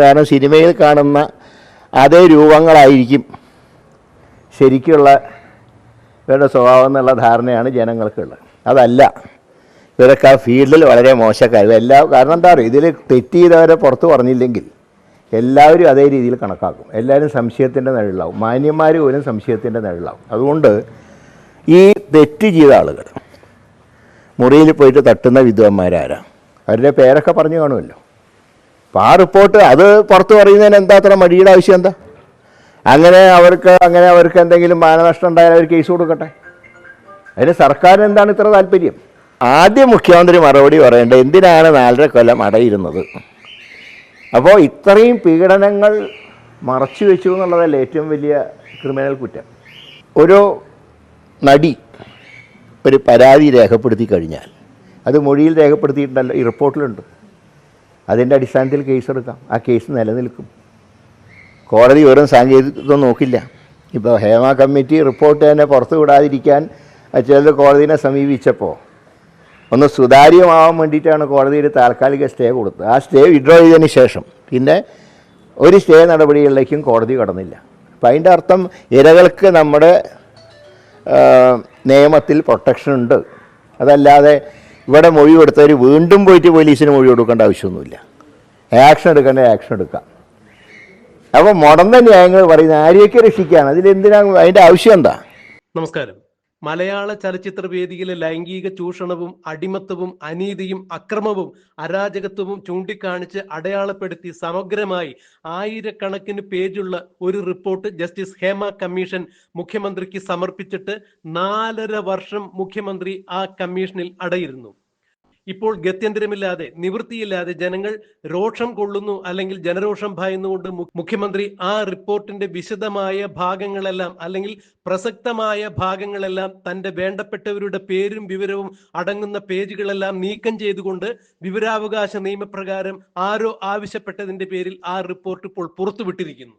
കാരണം സിനിമയിൽ കാണുന്ന അതേ രൂപങ്ങളായിരിക്കും ശരിക്കുള്ള ഇവരുടെ സ്വഭാവം എന്നുള്ള ധാരണയാണ് ജനങ്ങൾക്കുള്ളത്. അതല്ല. ഇവരൊക്കെ ആ ഫീൽഡിൽ വളരെ മോശക്കാർ എല്ലാ കാരണം എന്താ പറയുക ഇതിൽ തെറ്റ് ചെയ്തവരെ പുറത്ത് പറഞ്ഞില്ലെങ്കിൽ എല്ലാവരും അതേ രീതിയിൽ കണക്കാക്കും. എല്ലാവരും സംശയത്തിന്റെ നിഴലാവും മാന്യന്മാർ പോലും സംശയത്തിന്റെ നിഴലാവും അതുകൊണ്ട് ഈ തെറ്റ് ചെയ്ത ആളുകൾ മുറിയിൽ പോയിട്ട് തട്ടുന്ന വിദ്വാന്മാരാരാ? അവരുടെ പേരൊക്കെ പറഞ്ഞു കാണുമല്ലോ. അപ്പോൾ ആ റിപ്പോർട്ട് അത് പുറത്ത് പറയുന്നതിന് എന്താ അത്ര മടിയുടെ ആവശ്യം എന്താ? അങ്ങനെ അവർക്ക് അങ്ങനെ അവർക്ക് എന്തെങ്കിലും മാനനഷ്ടം ഉണ്ടായാൽ അവർ കേസ് കൊടുക്കട്ടെ. അതിന് സർക്കാരിന് എന്താണ് ഇത്ര താല്പര്യം? ആദ്യം മുഖ്യമന്ത്രി മറുപടി പറയേണ്ടത് എന്തിനാണ് നാലര കൊല്ലം അടയിരുന്നത്? അപ്പോൾ ഇത്രയും പീഡനങ്ങൾ മറച്ചു വെച്ചു എന്നുള്ളതല്ല ഏറ്റവും വലിയ ക്രിമിനൽ കുറ്റം. ഒരു നടി ഒരു പരാതി രേഖപ്പെടുത്തി കഴിഞ്ഞാൽ അത് മൊഴിയിൽ രേഖപ്പെടുത്തിയിട്ടുണ്ടല്ലോ ഈ റിപ്പോർട്ടിലുണ്ട്. അതിന്റെ അടിസ്ഥാനത്തിൽ കേസെടുക്കാം ആ കേസ് നിലനിൽക്കും. കോടതി വെറും സാങ്കേതികത്വം നോക്കില്ല. ഇപ്പോൾ ഹേമ കമ്മിറ്റി റിപ്പോർട്ട് തന്നെ പുറത്തു വിടാതിരിക്കാൻ ചിലത് കോടതിനെ സമീപിച്ചപ്പോൾ ഒന്ന് സുതാര്യമാവാൻ വേണ്ടിയിട്ടാണ് കോടതി ഒരു താൽക്കാലിക സ്റ്റേ കൊടുത്തത്. ആ സ്റ്റേ വിഡ്രോ ചെയ്തതിന് ശേഷം പിന്നെ ഒരു സ്റ്റേ നടപടികളിലേക്കും കോടതി കടന്നില്ല. അപ്പം അതിന്റെ അർത്ഥം ഇരകൾക്ക് നമ്മുടെ നിയമത്തിൽ പ്രൊട്ടക്ഷൻ ഉണ്ട്. അതല്ലാതെ ഇവിടെ മൊഴി കൊടുത്തവർ വീണ്ടും പോയിട്ട് പോലീസിന് മൊഴി കൊടുക്കേണ്ട ആവശ്യമൊന്നുമില്ല. ആക്ഷൻ എടുക്കേണ്ട ആക്ഷൻ എടുക്കാം. അപ്പോൾ മുടന്ന ന്യായങ്ങൾ പറയുന്ന ആരെയൊക്കെ രക്ഷിക്കുകയാണ്? അതിലെന്തിനാണ് അതിന്റെ ആവശ്യം എന്താ? നമസ്കാരം. മലയാള ചലച്ചിത്ര വേദിയിലെ ലൈംഗിക ചൂഷണവും അടിമത്തവും അനീതിയും അക്രമവും അരാജകത്വവും ചൂണ്ടിക്കാണിച്ച് അടയാളപ്പെടുത്തി സമഗ്രമായി ആയിരക്കണക്കിന് പേജുള്ള ഒരു റിപ്പോർട്ട് ജസ്റ്റിസ് ഹേമ കമ്മീഷൻ മുഖ്യമന്ത്രിക്ക് സമർപ്പിച്ചിട്ട് നാലര വർഷം മുഖ്യമന്ത്രി ആ കമ്മീഷനിൽ അടയിരുന്നു. ഇപ്പോൾ ഗത്യന്തരമില്ലാതെ നിവൃത്തിയില്ലാതെ ജനങ്ങൾ രോഷം കൊള്ളുന്നു അല്ലെങ്കിൽ ജനരോഷം ഭയന്നുകൊണ്ട് മുഖ്യമന്ത്രി ആ റിപ്പോർട്ടിന്റെ വിശദമായ ഭാഗങ്ങളെല്ലാം അല്ലെങ്കിൽ പ്രസക്തമായ ഭാഗങ്ങളെല്ലാം തന്റെ വേണ്ടപ്പെട്ടവരുടെ പേരും വിവരവും അടങ്ങുന്ന പേജുകളെല്ലാം നീക്കം ചെയ്തുകൊണ്ട് വിവരാവകാശ നിയമപ്രകാരം ആരോ ആവശ്യപ്പെട്ടതിന്റെ പേരിൽ ആ റിപ്പോർട്ട് ഇപ്പോൾ പുറത്തുവിട്ടിരിക്കുന്നു.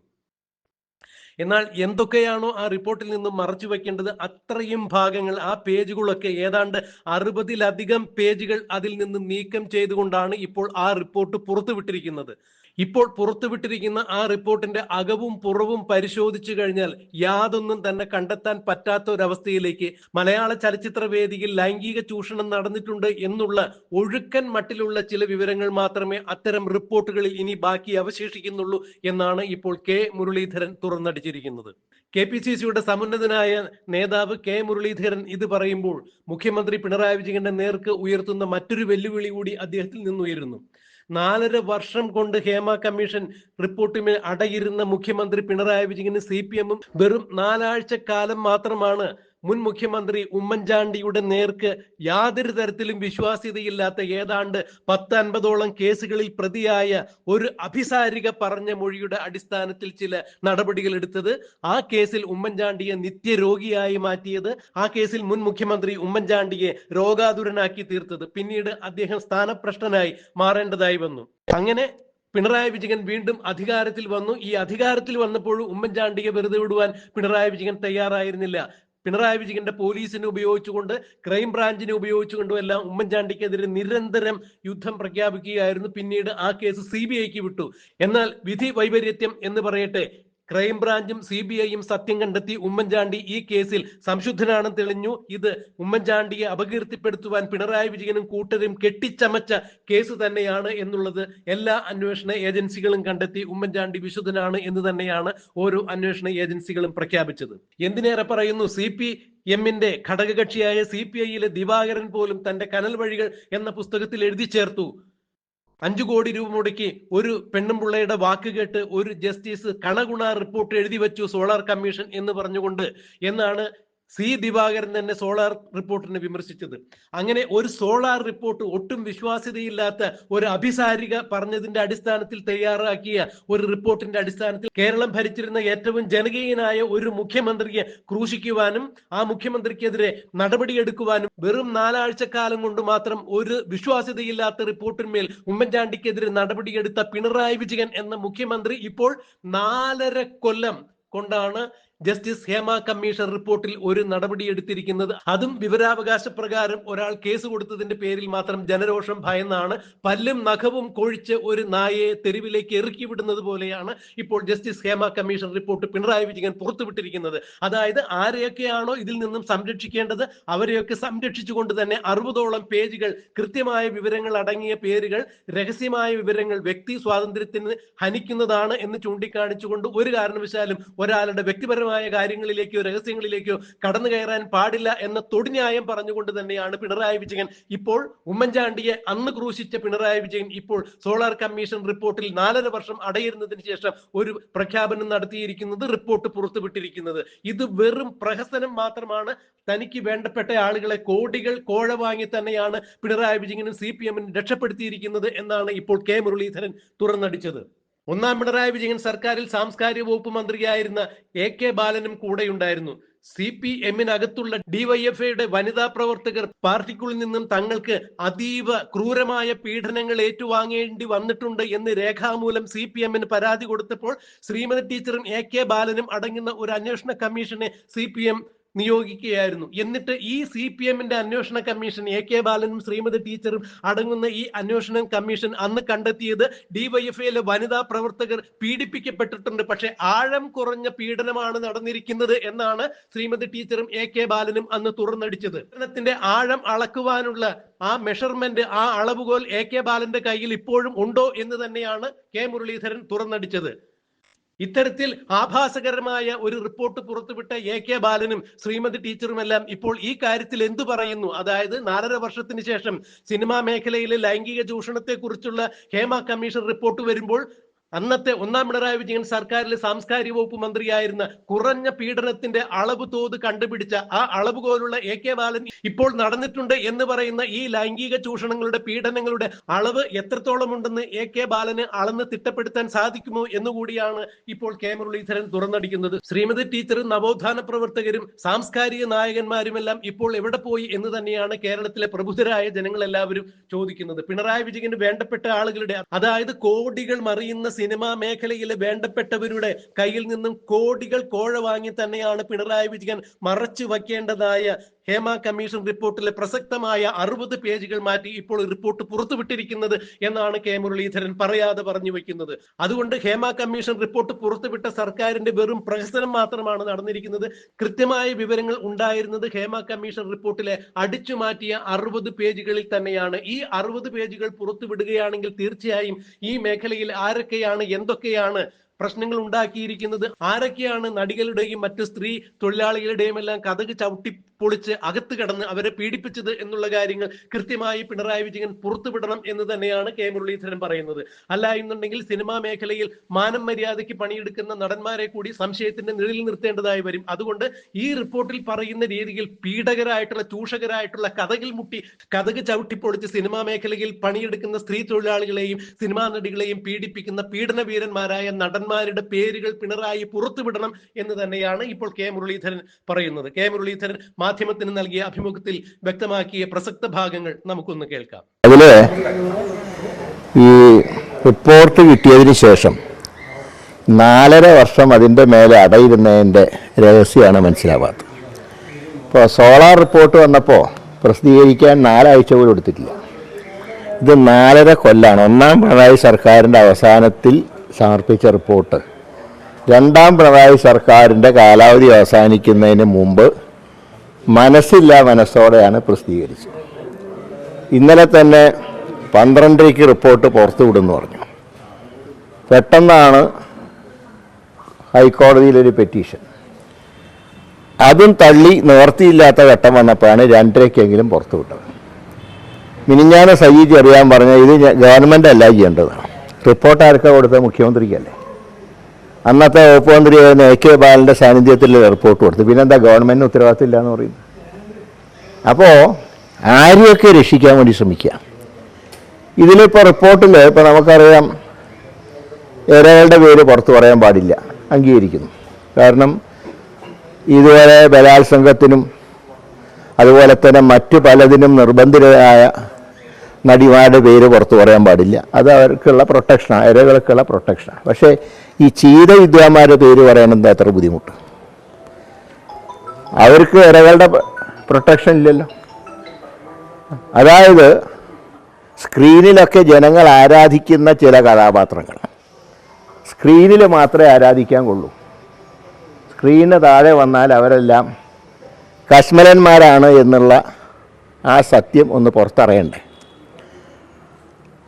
എന്നാൽ എന്തൊക്കെയാണോ ആ റിപ്പോർട്ടിൽ നിന്നും മറച്ചു വെക്കേണ്ടത് അത്രയും ഭാഗങ്ങൾ ആ പേജുകളൊക്കെ ഏതാണ്ട് അറുപതിലധികം പേജുകൾ അതിൽ നിന്ന് നീക്കം ചെയ്തുകൊണ്ടാണ് ഇപ്പോൾ ആ റിപ്പോർട്ട് പുറത്തുവിട്ടിരിക്കുന്നത്. ഇപ്പോൾ പുറത്തുവിട്ടിരിക്കുന്ന ആ റിപ്പോർട്ടിന്റെ അകവും പുറവും പരിശോധിച്ചു കഴിഞ്ഞാൽ യാതൊന്നും തന്നെ കണ്ടെത്താൻ പറ്റാത്ത ഒരവസ്ഥയിലേക്ക് മലയാള ചലച്ചിത്ര വേദിയിൽ ലൈംഗിക ചൂഷണം നടന്നിട്ടുണ്ട് എന്നുള്ള ഒഴുക്കൻ മട്ടിലുള്ള ചില വിവരങ്ങൾ മാത്രമേ അത്തരം റിപ്പോർട്ടുകളിൽ ഇനി ബാക്കി അവശേഷിക്കുന്നുള്ളൂ എന്നാണ് ഇപ്പോൾ കെ മുരളീധരൻ തുറന്നടിച്ചിരിക്കുന്നത്. കെ പി സി സിയുടെ സമുന്നതനായ നേതാവ് കെ മുരളീധരൻ ഇത് പറയുമ്പോൾ മുഖ്യമന്ത്രി പിണറായി വിജയന്റെ നേർക്ക് ഉയർത്തുന്ന മറ്റൊരു വെല്ലുവിളി കൂടി അദ്ദേഹത്തിൽ നിന്നുയരുന്നു. നാലര വർഷം കൊണ്ട് ഹേമ കമ്മീഷൻ റിപ്പോർട്ടിന് അടയിരുന്ന മുഖ്യമന്ത്രി പിണറായി വിജയന് സി പി എമ്മും വെറും നാലാഴ്ച കാലം മാത്രമാണ് മുൻ മുഖ്യമന്ത്രി ഉമ്മൻചാണ്ടിയുടെ നേർക്ക് യാതൊരു തരത്തിലും വിശ്വാസ്യതയില്ലാത്ത ഏതാണ്ട് പത്ത് അൻപതോളം കേസുകളിൽ പ്രതിയായ ഒരു അഭിസാരിക പറഞ്ഞ മൊഴിയുടെ അടിസ്ഥാനത്തിൽ ചില നടപടികൾ എടുത്തത് ആ കേസിൽ ഉമ്മൻചാണ്ടിയെ നിത്യരോഗിയായി മാറ്റിയത് ആ കേസിൽ മുൻ മുഖ്യമന്ത്രി ഉമ്മൻചാണ്ടിയെ രോഗാതുരനാക്കി തീർത്തത്. പിന്നീട് അദ്ദേഹം സ്ഥാനപ്രഷ്ടനായി മാറേണ്ടതായി വന്നു. അങ്ങനെ പിണറായി വിജയൻ വീണ്ടും അധികാരത്തിൽ വന്നു. ഈ അധികാരത്തിൽ വന്നപ്പോഴും ഉമ്മൻചാണ്ടിയെ വെറുതെ വിടുവാൻ പിണറായി വിജയൻ തയ്യാറായിരുന്നില്ല. പിണറായി വിജയന്റെ പോലീസിനെ ഉപയോഗിച്ചുകൊണ്ട് ക്രൈംബ്രാഞ്ചിനെ ഉപയോഗിച്ചുകൊണ്ടും എല്ലാം ഉമ്മൻചാണ്ടിക്കെതിരെ നിരന്തരം യുദ്ധം പ്രഖ്യാപിക്കുകയായിരുന്നു. പിന്നീട് ആ കേസ് സി ബി ഐക്ക് വിട്ടു. എന്നാൽ വിധി വൈപരീത്യം എന്ന് പറയട്ടെ ക്രൈംബ്രാഞ്ചും സി ബി ഐയും സത്യം കണ്ടെത്തി ഉമ്മൻചാണ്ടി ഈ കേസിൽ സംശുദ്ധനാണെന്ന് തെളിഞ്ഞു. ഇത് ഉമ്മൻചാണ്ടിയെ അപകീർത്തിപ്പെടുത്തുവാൻ പിണറായി വിജയനും കൂട്ടരും കെട്ടിച്ചമച്ച കേസ് തന്നെയാണ് എന്നുള്ളത് എല്ലാ അന്വേഷണ ഏജൻസികളും കണ്ടെത്തി ഉമ്മൻചാണ്ടി വിശുദ്ധനാണ് എന്ന് തന്നെയാണ് ഓരോ അന്വേഷണ ഏജൻസികളും പ്രഖ്യാപിച്ചത്. എന്തിനേറെ പറയുന്നു? സി പി എമ്മിന്റെ ഘടകകക്ഷിയായ സി പി ഐയിലെ ദിവാകരൻ പോലും തന്റെ കനൽ വഴികൾ എന്ന പുസ്തകത്തിൽ എഴുതി ചേർത്തു. അഞ്ചു കോടി രൂപ മുടക്കി ഒരു പെണ്ണുമ്പിള്ളയുടെ വാക്ക് കേട്ട് ഒരു ജസ്റ്റിസ് കണകുണ റിപ്പോർട്ട് എഴുതി വെച്ചു സോളാർ കമ്മീഷൻ എന്ന് പറഞ്ഞുകൊണ്ട് എന്നാണ് സി ദിവാകരൻ തന്നെ സോളാർ റിപ്പോർട്ടിനെ വിമർശിച്ചത്. അങ്ങനെ ഒരു സോളാർ റിപ്പോർട്ട് ഒട്ടും വിശ്വാസ്യതയില്ലാത്ത ഒരു അഭിസാരിക പറഞ്ഞതിന്റെ അടിസ്ഥാനത്തിൽ തയ്യാറാക്കിയ ഒരു റിപ്പോർട്ടിന്റെ അടിസ്ഥാനത്തിൽ കേരളം ഭരിച്ചിരുന്ന ഏറ്റവും ജനകീയനായ ഒരു മുഖ്യമന്ത്രിയെ ക്രൂശിക്കുവാനും ആ മുഖ്യമന്ത്രിക്കെതിരെ നടപടിയെടുക്കുവാനും വെറും നാലാഴ്ചക്കാലം കൊണ്ട് മാത്രം ഒരു വിശ്വാസ്യതയില്ലാത്ത റിപ്പോർട്ടിന്മേൽ ഉമ്മൻചാണ്ടിക്കെതിരെ നടപടിയെടുത്ത പിണറായി വിജയൻ എന്ന മുഖ്യമന്ത്രി ഇപ്പോൾ നാലര കൊല്ലം കൊണ്ടാണ് ജസ്റ്റിസ് ഹേമ കമ്മീഷൻ റിപ്പോർട്ടിൽ ഒരു നടപടി എടുത്തിരിക്കുന്നത് അതും വിവരാവകാശ പ്രകാരം ഒരാൾ കേസ് കൊടുത്തതിന്റെ പേരിൽ മാത്രം ജനരോഷം ഭയന്നാണ്. പല്ലും നഖവും കൊഴിച്ച് ഒരു നായയെ തെരുവിലേക്ക് ഇറക്കി വിടുന്നത് പോലെയാണ് ഇപ്പോൾ justice Hema commission report Pinarayi Vijayan പുറത്തുവിട്ടിരിക്കുന്നത്. അതായത് ആരെയൊക്കെയാണോ ഇതിൽ നിന്നും സംരക്ഷിക്കേണ്ടത്? അവരെയൊക്കെ സംരക്ഷിച്ചുകൊണ്ട് തന്നെ അറുപതോളം പേജുകൾ കൃത്യമായ വിവരങ്ങൾ അടങ്ങിയ പേരുകൾ രഹസ്യമായ വിവരങ്ങൾ വ്യക്തി സ്വാതന്ത്ര്യത്തിന് ഹനിക്കുന്നതാണ് എന്ന് ചൂണ്ടിക്കാണിച്ചുകൊണ്ട് ഒരു കാരണവശാലും ഒരാളുടെ വ്യക്തിപരമായ കാര്യങ്ങളിലേക്കോ രഹസ്യങ്ങളിലേക്കോ കടന്നു കയറാൻ പാടില്ല എന്ന തൊടിന്യായം പറഞ്ഞുകൊണ്ട് തന്നെയാണ് പിണറായി വിജയൻ ഇപ്പോൾ ഉമ്മൻചാണ്ടിയെ അന്ന് ക്രൂശിച്ച പിണറായി വിജയൻ ഇപ്പോൾ സോളാർ കമ്മീഷൻ റിപ്പോർട്ടിൽ നാലര വർഷം അടയിരുന്നതിന് ശേഷം ഒരു പ്രഖ്യാപനം നടത്തിയിരിക്കുന്നത് റിപ്പോർട്ട് പുറത്തുവിട്ടിരിക്കുന്നത്. ഇത് വെറും പ്രഹസനം മാത്രമാണ്. തനിക്ക് വേണ്ടപ്പെട്ട ആളുകളെ കോടികൾ കോഴ വാങ്ങി തന്നെയാണ് പിണറായി വിജയനും സി പി എമ്മിനും രക്ഷപ്പെടുത്തിയിരിക്കുന്നത് എന്നാണ് ഇപ്പോൾ കെ മുരളീധരൻ തുറന്നടിച്ചത്. ഒന്നാം പിണറായി വിജയൻ സർക്കാരിൽ സാംസ്കാരിക വകുപ്പ് മന്ത്രിയായിരുന്ന എ കെ ബാലനും കൂടെയുണ്ടായിരുന്നു. സി പി എമ്മിനകത്തുള്ള ഡിവൈഎഫ്ഐയുടെ വനിതാ പ്രവർത്തകർ പാർട്ടിക്കുള്ളിൽ നിന്നും തങ്ങൾക്ക് അതീവ ക്രൂരമായ പീഡനങ്ങൾ ഏറ്റുവാങ്ങേണ്ടി വന്നിട്ടുണ്ട് എന്ന് രേഖാമൂലം സി പി എമ്മിന് പരാതി കൊടുത്തപ്പോൾ ശ്രീമതി ടീച്ചറും എ കെ ബാലനും അടങ്ങുന്ന ഒരു അന്വേഷണ കമ്മീഷനെ സി പി എം നിയോഗിക്കുകയായിരുന്നു. എന്നിട്ട് ഈ സി പി എമ്മിന്റെ അന്വേഷണ കമ്മീഷൻ എ കെ ബാലനും ശ്രീമതി ടീച്ചറും അടങ്ങുന്ന ഈ അന്വേഷണ കമ്മീഷൻ അന്ന് കണ്ടെത്തിയത് ഡിവൈഎഫ്ഐയിലെ വനിതാ പ്രവർത്തകർ പീഡിപ്പിക്കപ്പെട്ടിട്ടുണ്ട്. പക്ഷെ ആഴം കുറഞ്ഞ പീഡനമാണ് നടന്നിരിക്കുന്നത് എന്നാണ് ശ്രീമതി ടീച്ചറും എ കെ ബാലനും അന്ന് തുറന്നടിച്ചത്. പീഡനത്തിന്റെ ആഴം അളക്കുവാനുള്ള ആ മെഷർമെന്റ് ആ അളവുകോൽ എ കെ ബാലന്റെ കയ്യിൽ ഇപ്പോഴും ഉണ്ടോ എന്ന് തന്നെയാണ് കെ മുരളീധരൻ തുറന്നടിച്ചത്. ഇത്തരത്തിൽ ആഭാസകരമായ ഒരു റിപ്പോർട്ട് പുറത്തുവിട്ട എ കെ ബാലനും ശ്രീമതി ടീച്ചറുമെല്ലാം ഇപ്പോൾ ഈ കാര്യത്തിൽ എന്തു പറയുന്നു? അതായത് നാലര വർഷത്തിന് ശേഷം സിനിമാ മേഖലയിലെ ലൈംഗിക ചൂഷണത്തെ കുറിച്ചുള്ള ഹേമ കമ്മീഷൻ റിപ്പോർട്ട് വരുമ്പോൾ അന്നത്തെ ഒന്നാം പിണറായി വിജയൻ സർക്കാരിലെ സാംസ്കാരിക വകുപ്പ് മന്ത്രിയായിരുന്ന കുറഞ്ഞ പീഡനത്തിന്റെ അളവ് തോത് കണ്ടുപിടിച്ച ആ അളവ് പോലുള്ള എ കെ ബാലൻ ഇപ്പോൾ നടന്നിട്ടുണ്ട് എന്ന് പറയുന്ന ഈ ലൈംഗിക ചൂഷണങ്ങളുടെ പീഡനങ്ങളുടെ അളവ് എത്രത്തോളം ഉണ്ടെന്ന് എ കെ ബാലന് അളന്ന് തിട്ടപ്പെടുത്താൻ സാധിക്കുമോ എന്നുകൂടിയാണ് ഇപ്പോൾ കെ മുരളീധരൻ തുറന്നടിക്കുന്നത്. ശ്രീമതി ടീച്ചറും നവോത്ഥാന പ്രവർത്തകരും സാംസ്കാരിക നായകന്മാരുമെല്ലാം ഇപ്പോൾ എവിടെ പോയി എന്ന് തന്നെയാണ് കേരളത്തിലെ പ്രബുദ്ധരായ ജനങ്ങളെല്ലാവരും ചോദിക്കുന്നത്. പിണറായി വിജയന് വേണ്ടപ്പെട്ട ആളുകളുടെ അതായത് കോടികൾ മറിയുന്ന സിനിമാ മേഖലയിലെ വേണ്ടപ്പെട്ടവരുടെ കയ്യിൽ നിന്നും കോടികൾ കോഴ വാങ്ങി തന്നെയാണ് പിണറായി വിജയൻ മറച്ചു വയ്ക്കേണ്ടതായ ഹേമ കമ്മീഷൻ റിപ്പോർട്ടിലെ പ്രസക്തമായ അറുപത് പേജുകൾ മാറ്റി ഇപ്പോൾ റിപ്പോർട്ട് പുറത്തുവിട്ടിരിക്കുന്നത് എന്നാണ് കെ മുരളീധരൻ പറയാതെ പറഞ്ഞു വെക്കുന്നത്. അതുകൊണ്ട് ഹേമ കമ്മീഷൻ റിപ്പോർട്ട് പുറത്തുവിട്ട സർക്കാരിന്റെ വെറും പ്രഹസനം മാത്രമാണ് നടന്നിരിക്കുന്നത്. കൃത്യമായ വിവരങ്ങൾ ഉണ്ടായിരുന്നത് ഹേമ കമ്മീഷൻ റിപ്പോർട്ടിലെ അടിച്ചു മാറ്റിയ അറുപത് പേജുകളിൽ തന്നെയാണ്. ഈ അറുപത് പേജുകൾ പുറത്തുവിടുകയാണെങ്കിൽ തീർച്ചയായും ഈ മേഖലയിൽ ആരൊക്കെയാണ് എന്തൊക്കെയാണ് പ്രശ്നങ്ങൾ ഉണ്ടാക്കിയിരിക്കുന്നത് ആരൊക്കെയാണ് നടികളുടെയും മറ്റ് സ്ത്രീ തൊഴിലാളികളുടെയും എല്ലാം കഥക് ചവിട്ടി പൊളിച്ച് അകത്ത് കടന്ന് അവരെ പീഡിപ്പിച്ചത് എന്നുള്ള കാര്യങ്ങൾ കൃത്യമായി പിണറായി വിജയൻ പുറത്തുവിടണം എന്ന് തന്നെയാണ് കെ മുരളീധരൻ പറയുന്നത്. അല്ല എന്നുണ്ടെങ്കിൽ സിനിമാ മേഖലയിൽ മാനം മര്യാദയ്ക്ക് പണിയെടുക്കുന്ന നടന്മാരെ കൂടി സംശയത്തിന്റെ നിഴലിൽ നിർത്തേണ്ടതായി വരും. അതുകൊണ്ട് ഈ റിപ്പോർട്ടിൽ പറയുന്ന രീതിയിൽ പീഡകരായിട്ടുള്ള ചൂഷകരായിട്ടുള്ള കഥകിൽ മുട്ടി കഥക് ചവിട്ടിപ്പൊളിച്ച് സിനിമാ മേഖലയിൽ പണിയെടുക്കുന്ന സ്ത്രീ തൊഴിലാളികളെയും സിനിമാ നടികളെയും പീഡിപ്പിക്കുന്ന പീഡന വീരന്മാരായ നടന്മാരുടെ പേരുകൾ പിണറായി പുറത്തുവിടണം എന്ന് തന്നെയാണ് ഇപ്പോൾ കെ മുരളീധരൻ പറയുന്നത്. കെ മുരളീധരൻ മാധ്യമത്തിന് നൽകിയ അഭിമുഖത്തിൽ വ്യക്തമാക്കിയ പ്രസക്ത ഭാഗങ്ങൾ നമുക്കൊന്ന് കേൾക്കാം. അതിൽ ഈ റിപ്പോർട്ട് കിട്ടിയതിന് ശേഷം നാലര വർഷം അതിന്റെ മേലെ അടയിരുന്നതിന്റെ രഹസ്യമാണ് മനസ്സിലാവാത്തത്. ഇപ്പോൾ സോളാർ റിപ്പോർട്ട് വന്നപ്പോൾ പ്രസിദ്ധീകരിക്കാൻ നാലാഴ്ച പോലും എടുത്തിട്ടില്ല. ഇത് നാലര കൊല്ലാണ്. ഒന്നാം പിണറായി സർക്കാരിന്റെ അവസാനത്തിൽ സമർപ്പിച്ച റിപ്പോർട്ട് രണ്ടാം പിണറായി സർക്കാരിന്റെ കാലാവധി അവസാനിക്കുന്നതിന് മുമ്പ് മനസ്സില്ല മനസ്സോടെയാണ് പ്രസിദ്ധീകരിച്ചത് ഇന്നലെ തന്നെ പന്ത്രണ്ടരയ്ക്ക് റിപ്പോർട്ട് പുറത്തു വിടുമെന്ന് പറഞ്ഞു. പെട്ടെന്നാണ് ഹൈക്കോടതിയിലൊരു പെറ്റീഷൻ. അതും തള്ളി നിവർത്തിയില്ലാത്ത ഘട്ടം വന്നപ്പോഴാണ് രണ്ടരയ്ക്കെങ്കിലും പുറത്തു വിട്ടത് സജീജി അറിയാൻ പറഞ്ഞ ഇത് ഗവൺമെന്റ് അല്ല ചെയ്യേണ്ടതാണ്. റിപ്പോർട്ട് ആർക്കാ കൊടുത്തത്? മുഖ്യമന്ത്രിക്കല്ലേ? അന്നത്തെ വകുപ്പ് മന്ത്രി ആയിരുന്ന എ കെ ബാലന്റെ സാന്നിധ്യത്തിൽ റിപ്പോർട്ട് കൊടുത്തു. പിന്നെന്താ ഗവൺമെന്റിന് ഉത്തരവാദിത്തമില്ല എന്ന് പറയുന്നു. അപ്പോൾ ആരെയൊക്കെ രക്ഷിക്കാൻ വേണ്ടി ശ്രമിക്കുക? ഇതിലിപ്പോൾ റിപ്പോർട്ടിൽ ഇപ്പോൾ നമുക്കറിയാം ഇരകളുടെ പേര് പുറത്ത് പറയാൻ പാടില്ല അംഗീകരിക്കുന്നു. കാരണം ഇതുവരെ ബലാത്സംഗത്തിനും അതുപോലെ തന്നെ മറ്റു പലതിനും നിർബന്ധിതരായ നടിമാരുടെ പേര് പുറത്ത് പറയാൻ പാടില്ല. അത് അവർക്കുള്ള പ്രൊട്ടക്ഷനാണ് ഇരകൾക്കുള്ള പ്രൊട്ടക്ഷനാണ് പക്ഷേ ഈ ചീത വിദ്വാന്മാരുടെ പേര് പറയണമെന്ന് എത്ര ബുദ്ധിമുട്ട്? അവർക്ക് ഇരകളുടെ പ്രൊട്ടക്ഷൻ ഇല്ലല്ലോ. അതായത് സ്ക്രീനിലൊക്കെ ജനങ്ങൾ ആരാധിക്കുന്ന ചില കഥാപാത്രങ്ങൾ. സ്ക്രീനിൽ മാത്രമേ ആരാധിക്കാൻ കൊള്ളൂ. സ്ക്രീനിന് താഴെ വന്നാൽ അവരെല്ലാം കശ്മലന്മാരാണ് എന്നുള്ള ആ സത്യം ഒന്ന് പുറത്തറിയണ്ടേ.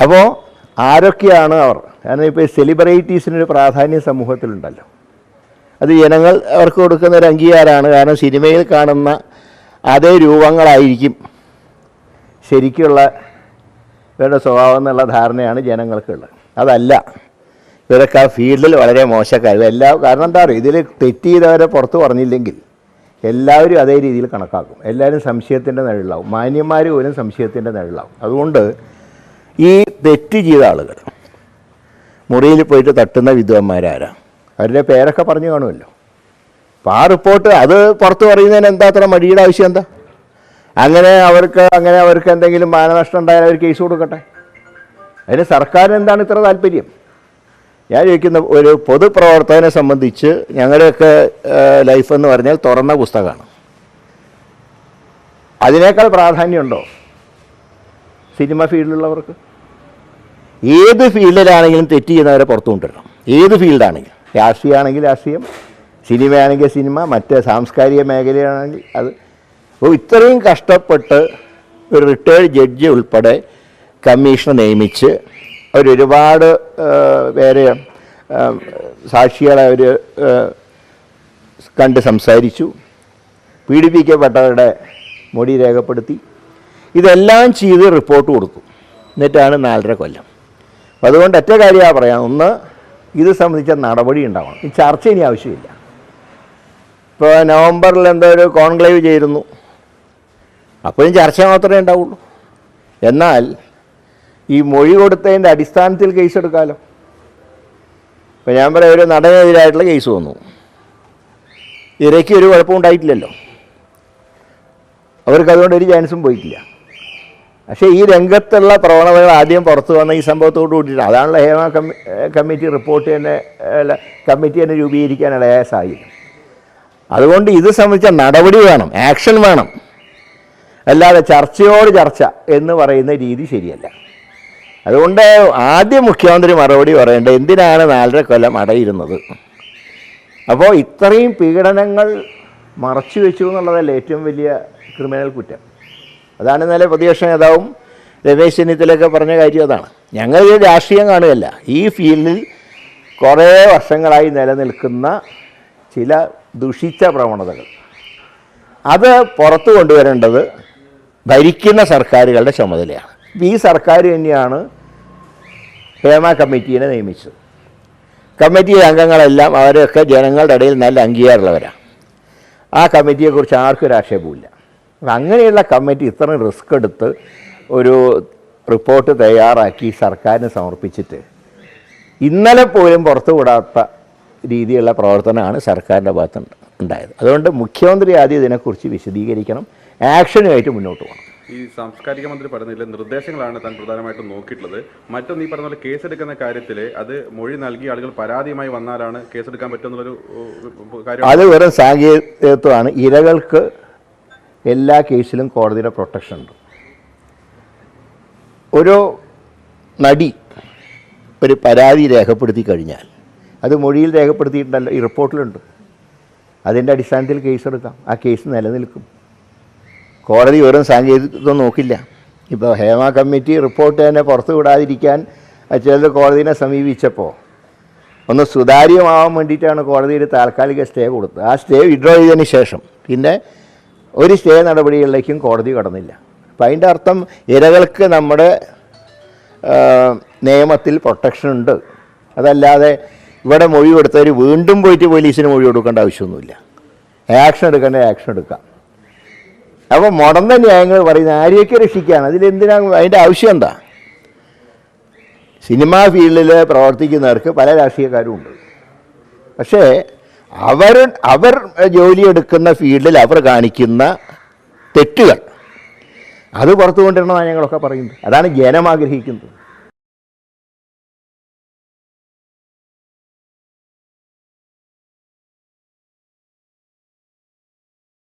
അപ്പോൾ ആരൊക്കെയാണ് അവർ? കാരണം ഇപ്പോൾ സെലിബ്രിറ്റീസിനൊരു പ്രാധാന്യം സമൂഹത്തിലുണ്ടല്ലോ. അത് ജനങ്ങൾ അവർക്ക് കൊടുക്കുന്ന ഒരു അംഗീകാരമാണ്. കാരണം സിനിമയിൽ കാണുന്ന അതേ രൂപങ്ങളായിരിക്കും ശരിക്കുള്ള ഇവരുടെ സ്വഭാവം എന്നുള്ള ധാരണയാണ് ജനങ്ങൾക്കുള്ളത്. അതല്ല ഇവരൊക്കെ ആ ഫീൽഡിൽ വളരെ മോശക്കാർ എല്ലാ കാരണം എന്താ പറയുക ഇതിൽ തെറ്റ് ചെയ്തവരെ പുറത്ത് പറഞ്ഞില്ലെങ്കിൽ എല്ലാവരും അതേ രീതിയിൽ കണക്കാക്കും. എല്ലാവരും സംശയത്തിന്റെ നിഴലാവും മാന്യന്മാർ പോലും സംശയത്തിന്റെ നിഴലാവും അതുകൊണ്ട് ഈ തെറ്റ് ചെയ്ത ആളുകൾ. മുറിയിൽ പോയിട്ട് തട്ടുന്ന വിദ്വാന്മാരാരാ. അവരുടെ പേരൊക്കെ പറഞ്ഞു കാണുമല്ലോ. അപ്പോൾ ആ റിപ്പോർട്ട് അത് പുറത്ത് പറയുന്നതിന് എന്താ അത്ര മടിയുടെ ആവശ്യം എന്താ? അങ്ങനെ അവർക്ക് അങ്ങനെ അവർക്ക് എന്തെങ്കിലും മാനനഷ്ടം ഉണ്ടായാൽ അവർ കേസ് കൊടുക്കട്ടെ. അതിന് സർക്കാരിന് എന്താണ് ഇത്ര താല്പര്യം? ഞാൻ ചോദിക്കുന്ന ഒരു പൊതുപ്രവർത്തകനെ സംബന്ധിച്ച് ഞങ്ങളുടെയൊക്കെ ലൈഫ് എന്ന് പറഞ്ഞാൽ തുറന്ന പുസ്തകമാണ്. അതിനേക്കാൾ പ്രാധാന്യമുണ്ടോ? സിനിമ ഫീൽഡിലുള്ളവർക്ക്? ഏത് ഫീൽഡിലാണെങ്കിലും തെറ്റ് ചെയ്യുന്നവരെ പുറത്തു കൊണ്ടുവരണം. ഏത് ഫീൽഡാണെങ്കിലും. രാഷ്ട്രീയമാണെങ്കിൽ രാഷ്ട്രീയം സിനിമയാണെങ്കിൽ സിനിമ മറ്റ് സാംസ്കാരിക മേഖലയാണെങ്കിൽ അത്. അപ്പോൾ ഇത്രയും കഷ്ടപ്പെട്ട് ഒരു റിട്ടയർഡ് ജഡ്ജി ഉൾപ്പെടെ കമ്മീഷനെ നിയമിച്ച് അവരൊരുപാട് പേരെ സാക്ഷികളെ അവർ കണ്ട് സംസാരിച്ചു. പീഡിപ്പിക്കപ്പെട്ടവരുടെ മൊഴി രേഖപ്പെടുത്തി. ഇതെല്ലാം ചെയ്ത് റിപ്പോർട്ട് കൊടുത്തു. എന്നിട്ടാണ് നാലര കൊല്ലം. അപ്പോൾ അതുകൊണ്ട് ഒറ്റ കാര്യമാണ് പറയാം. ഒന്ന് ഇത് സംബന്ധിച്ച നടപടി ഉണ്ടാവണം. ഈ ചർച്ച ഇനി ആവശ്യമില്ല. ഇപ്പോൾ നവംബറിൽ എന്തോ ഒരു കോൺക്ലേവ് ചേരുന്നു. അപ്പോഴും ചർച്ച മാത്രമേ ഉണ്ടാവുള്ളൂ. എന്നാൽ ഈ മൊഴി കൊടുത്തതിന്റെ അടിസ്ഥാനത്തിൽ കേസ് എടുക്കാമല്ലോ ഇപ്പോൾ ഞാൻ പറയാം ഒരു നടനെതിരായിട്ടുള്ള കേസ് വന്നു. ഇരയ്ക്ക് ഒരു കുഴപ്പമുണ്ടായിട്ടില്ലല്ലോ അവർക്ക് അതുകൊണ്ട് ഒരു ചാൻസും പോയിട്ടില്ല. പക്ഷേ ഈ രംഗത്തുള്ള പ്രവണതകൾ ആദ്യം പുറത്തു വന്ന ഈ സംഭവത്തോട് കൂടിയിട്ട് അതാണല്ലോ ഹേമ കമ്മി കമ്മിറ്റി റിപ്പോർട്ട് തന്നെ അല്ല, കമ്മിറ്റി തന്നെ രൂപീകരിക്കാനുള്ള സാഹചര്യം. അതുകൊണ്ട് ഇത് സംബന്ധിച്ച നടപടി വേണം ആക്ഷൻ വേണം. അല്ലാതെ ചർച്ചയോട് ചർച്ച എന്ന് പറയുന്ന രീതി ശരിയല്ല. അതുകൊണ്ട് ആദ്യം മുഖ്യമന്ത്രി മറുപടി പറയേണ്ട എന്തിനാണ് നാലര കൊല്ലം അടയിരുന്നത്? അപ്പോൾ ഇത്രയും പീഡനങ്ങൾ മറച്ചു വെച്ചു എന്നുള്ളതല്ല ഏറ്റവും വലിയ ക്രിമിനൽ കുറ്റം. അതാണ് ഇന്നലെ പ്രതിപക്ഷ നേതാവും രമേശ് ചെന്നിത്തലൊക്കെ പറഞ്ഞ കാര്യം അതാണ്. ഞങ്ങൾ ഈ രാഷ്ട്രീയം കാണുകയല്ല. ഈ ഫീൽഡിൽ കുറേ വർഷങ്ങളായി നിലനിൽക്കുന്ന ചില ദുഷിച്ച പ്രവണതകൾ. അത് പുറത്തു കൊണ്ടുവരേണ്ടത് ഭരിക്കുന്ന സർക്കാരുകളുടെ ചുമതലയാണ്. ഈ സർക്കാർ തന്നെയാണ് ഹേമ കമ്മിറ്റീനെ നിയമിച്ചത്. കമ്മിറ്റി അംഗങ്ങളെല്ലാം അവരൊക്കെ ജനങ്ങളുടെ ഇടയിൽ നല്ല അംഗീകാരമുള്ളവരാണ്. ആ കമ്മിറ്റിയെക്കുറിച്ച് ആർക്കും ഒരു അപ്പം അങ്ങനെയുള്ള കമ്മിറ്റി ഇത്രയും റിസ്ക് എടുത്ത് ഒരു റിപ്പോർട്ട് തയ്യാറാക്കി സർക്കാരിന് സമർപ്പിച്ചിട്ട് ഇന്നലെ പോലും പുറത്തുവിടാത്ത രീതിയിലുള്ള പ്രവർത്തനമാണ് സർക്കാരിന്റെ ഭാഗത്ത് ഉണ്ടായത്. അതുകൊണ്ട് മുഖ്യമന്ത്രി ആദ്യം ഇതിനെക്കുറിച്ച് വിശദീകരിക്കണം. ആക്ഷനുമായിട്ട് മുന്നോട്ട് പോകണം. ഈ സാംസ്കാരിക മന്ത്രി പറഞ്ഞതിലെ നിർദ്ദേശങ്ങളാണ് താൻ പ്രധാനമായിട്ടും നോക്കിയിട്ടുള്ളത്. മറ്റൊന്ന് ഈ പറഞ്ഞ പോലെ കേസെടുക്കുന്ന കാര്യത്തിൽ അത് മൊഴി നൽകി ആളുകൾ പരാതിയുമായി വന്നാലാണ് കേസെടുക്കാൻ പറ്റുമെന്നുള്ളൊരു ഉം, കാര്യം അത് വെറും സാങ്കേതികത്വമാണ്. ഇരകൾക്ക് എല്ലാ കേസിലും കോടതിയുടെ പ്രൊട്ടക്ഷൻ ഉണ്ട്. ഒരു നടി ഒരു പരാതി രേഖപ്പെടുത്തി കഴിഞ്ഞാൽ അത് മൊഴിയിൽ രേഖപ്പെടുത്തിയിട്ടുണ്ടല്ലോ ഈ റിപ്പോർട്ടിലുണ്ട്. അതിന്റെ അടിസ്ഥാനത്തിൽ കേസെടുക്കാം. ആ കേസ് നിലനിൽക്കും. കോടതി വെറും സാങ്കേതികത്വം നോക്കില്ല. ഇപ്പോൾ ഹേമ കമ്മിറ്റി റിപ്പോർട്ട് തന്നെ പുറത്തു വിടാതിരിക്കാൻ ചിലർ കോടതിനെ സമീപിച്ചപ്പോൾ ഒന്ന് സുതാര്യമാവാൻ വേണ്ടിയിട്ടാണ് കോടതിയിൽ താൽക്കാലിക സ്റ്റേ കൊടുത്തത്. ആ സ്റ്റേ വിഡ്രോ ചെയ്തതിന് ശേഷം പിന്നെ ഒരു സ്റ്റേ നടപടികളിലേക്കും കോടതി കടന്നില്ല. അപ്പം അതിന്റെ അർത്ഥം ഇരകൾക്ക് നമ്മുടെ നിയമത്തിൽ പ്രൊട്ടക്ഷൻ ഉണ്ട്. അതല്ലാതെ ഇവിടെ മൊഴി കൊടുത്തവർ വീണ്ടും പോയിട്ട് പോലീസിന് മൊഴി കൊടുക്കേണ്ട ആവശ്യമൊന്നുമില്ല. ആക്ഷൻ എടുക്കേണ്ട ആക്ഷൻ എടുക്കാം. അപ്പോൾ മുടന്ന ന്യായങ്ങൾ പറയുന്ന ആരെയൊക്കെ രക്ഷിക്കുകയാണ്? അതിലെന്തിനാണ് അതിന്റെ ആവശ്യം എന്താ? സിനിമാ ഫീൽഡിൽ പ്രവർത്തിക്കുന്നവർക്ക് പല രാഷ്ട്രീയക്കാരും ഉണ്ട്. പക്ഷേ അവർ അവർ ജോലിയെടുക്കുന്ന ഫീൽഡിൽ അവർ കാണിക്കുന്ന തെറ്റുകൾ. അത് പുറത്തു കൊണ്ടുവരണമെന്നാണ് ഞങ്ങളൊക്കെ പറയുന്നത് അതാണ് ജനം ആഗ്രഹിക്കുന്നത്.